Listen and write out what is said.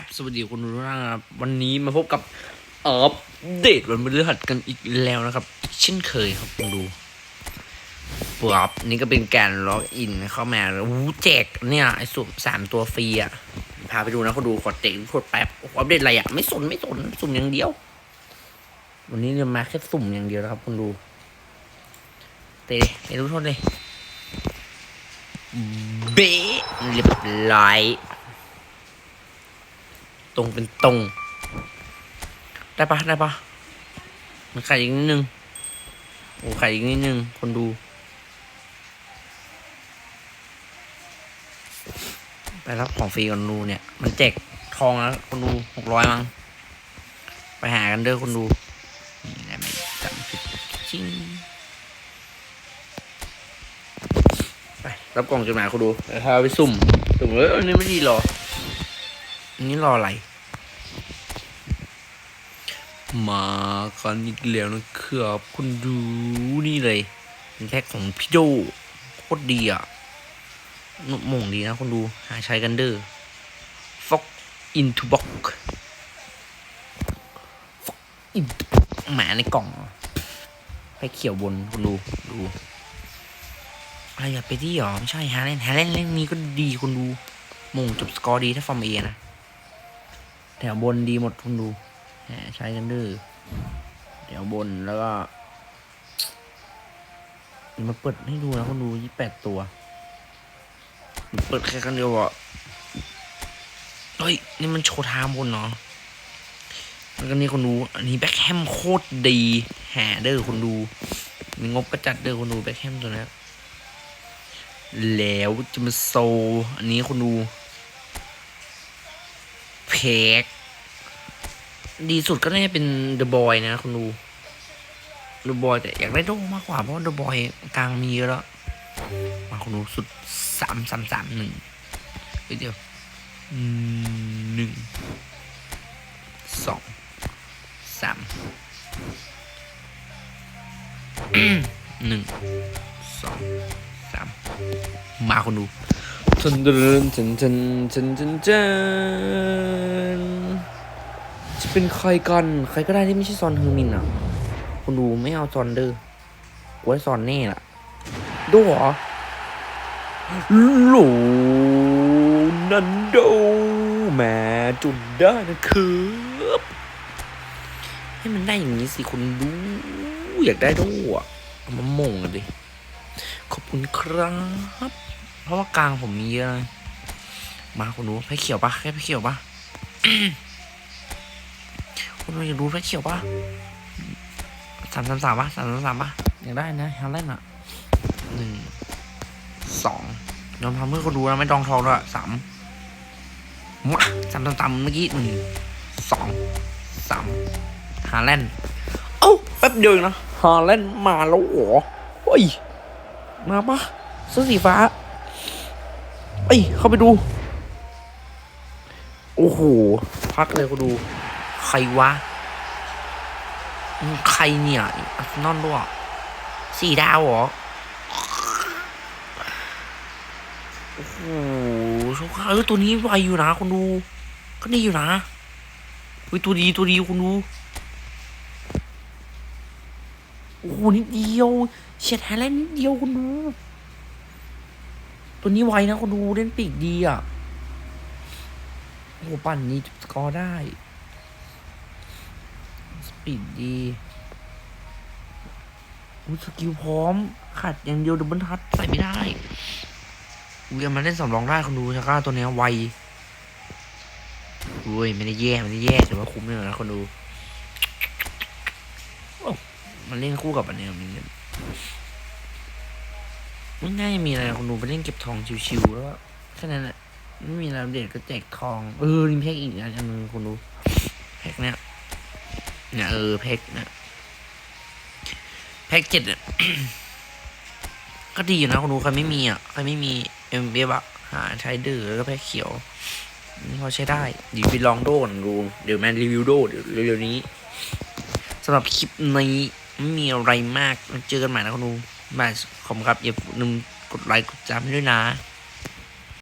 ับสวัสดีคุณผู้ชมนะครับวันนี้มาพบกับอัปเดตวันพฤหัสกันอีกแล้วนะครับ เช่นเคยครับคุณดูปั๊บนี่ก็เป็นการล็อกอินเข้ามาแล้วอู้แจกเนี่ยไอ้สุ่มสามตัวฟรีอะพาไปดูนะคุณดูขอเตะขวดแป๊บอัปเดตอะไรอะไม่สนไม่สนสุ่มอย่างเดียว วันนี้จะมาแค่สุ่มอย่างเดียวนะครับคุณดูเตะเตะรู้โทษเลยเบ๊เรียบร้อย รงเป็นตรง ได้ปะได้ปะมันขายอีกนิดนึง โอ้ไขายอีกนิดนึง คนดู ไปรับของฟรีก่อนดูเนี่ย มันแจกทองแล้วคนดูหกร้อยมั้ง ไปหากันเด้อคนดู นี่ได้ไหมจำผิดจริงไปรับกล่องจดหมายคนดูเดี๋ยวถ้าเอาไปสุ่มสุ่มเอ้ยอันนี้ไม่ดีหรออันนี้รออะไร มากันอีกแล้วนะครับคุณดูนี่เลยแพ็กของพี่โจโคตรดีอะนุ่มมงดีนะคุณดูหาใช้กันเด้อฟอกอินทูบ็อกฟอกอินหมาในกล่องแพ็กเขียวบนคุณดูดูอะไรอย่าไปที่หรอ ไม่ใช่ฮาเลนฮาเลนเล่นนี้ก็ดีคุณดูมงจบสกอร์ดีถ้าฟอร์มเอนะ แถวบนดีหมดคุณดู ใช้กันดื้อแถวบนแล้วก็เดี๋ยวมาเปิดให้ดูนะคุณดูยี่แปดตัว เปิดแค่ครั้งเดียวอะเฮ้ย นี่มันโชว์ไทม์บนเนาะแล้วก็นี่คุณดู อันนี้แบ็คแฮมโคตรดีแห่เด้อคุณดู มีงบก็จัดเด้อคุณดูแบ็คแฮมตัวนี้แล้วจะมาโซ อันนี้คุณดู เพก ดีสุดก็น่าจะเป็นเดอะบอยนะคุณดูเดอะบอยแต่อยากได้โดมากกว่าเพราะเดอะบอยกลางมีเยอะแล้วมาคุณดูสุดสามสามสามหนึ่งเดี๋ยวหนึ่งสองสามหนึ่งสองสามมาคุณดูทันทันทันทันทันทันทัน จะเป็นใครกัน ใครก็ได้ที่ไม่ใช่ซอนเฮอร์มินอะคุณดูไม่เอาซอนเดอร์กูให้ซอนแน่ล่ะ ดูเหรอโหลนันโดแหม่จุดได้นะครับให้มันได้อย่างนี้สิคุณดู อยากได้ดูอะเอามาหม่งกันดิขอบคุณครับ เพราะว่ากลางผมมีเยอะเลยมาคุณดูแพ้เขียวปะแค่แพ้เขียวปะ คุณดูอยากดูแพ้เขียวปะสามสามสามปะสามสามสามปะอยากได้นะฮาเล่นอะหนึ่งสองยอมทำเพื่อคนดูนะไม่ดองทองด้วยสามมาสามสามสามเมื่อกี้หนึ่งสองสามฮาแลนด์เอ้าแป๊บเดียวเองนะฮาแลนด์มาแล้วเหรอเฮ้ยมาปะเสื้อสีฟ้าเอ้ยเข้าไปดู โอ้โห พักเลยกูดู ใครวะ ใครเนี่ยอาร์เซนอนด้วยสี่ดาวเหรอ โอ้โหโชคเออตัวนี้ไวอยู่นะคุณดู ก็ดีอยู่นะเฮ้ยตัวดีตัวดีคุณดู โอ้โหนิดเดียวเฉียดแฮร์แลนด์นิดเดียวคุณดู ตัวนี้ไวนะคุณดูเล่นปีกดีอะโอ้โหปั่นนี้สกอร์ได้ ปีดดีอุ้ยสกิลพร้อม ขัดอย่างเดียวดับเบิลทัชใส่ไม่ได้อุ้ยเอามาเล่นสำรองได้คุณดูชาก้าตัวเนี้ยไวอุ้ยไม่ได้แย่ไม่ได้แย่แต่ว่าคุ้มเลยนะคุณดูโอ้มันเล่นคู่กับอันเนี้ยมันเล่นไม่น่าจะมีอะไรคุณดูไปเล่นเก็บทองชิวๆแล้วก็แค่นั้นแหละไม่มีอะไรอัปเดตก็แจกทอง เออนี่แพ็กอีกอันนึงคุณดูแพ็กเนี้ย เนี่ยเออแพ็กเนี่ยแพ็กเจ็ดเนี่ยก็ดีอยู่นะคุณดูใครไม่มีอะใครไม่มีเอ็มเบะหาใช้ดื้อแล้วก็แพ็กเขียวนี่พอใช้ได้เดี๋ยวไปลองโดนดูเดี๋ยวแมนรีวิวโดเดี๋ยวเร็วๆนี้สำหรับคลิปนี้ไม่มีอะไรมากเจอกันใหม่นะคุณดูบาขอบคุณครับอย่าลืมกดไลค์กดติดตามให้ด้วยนะ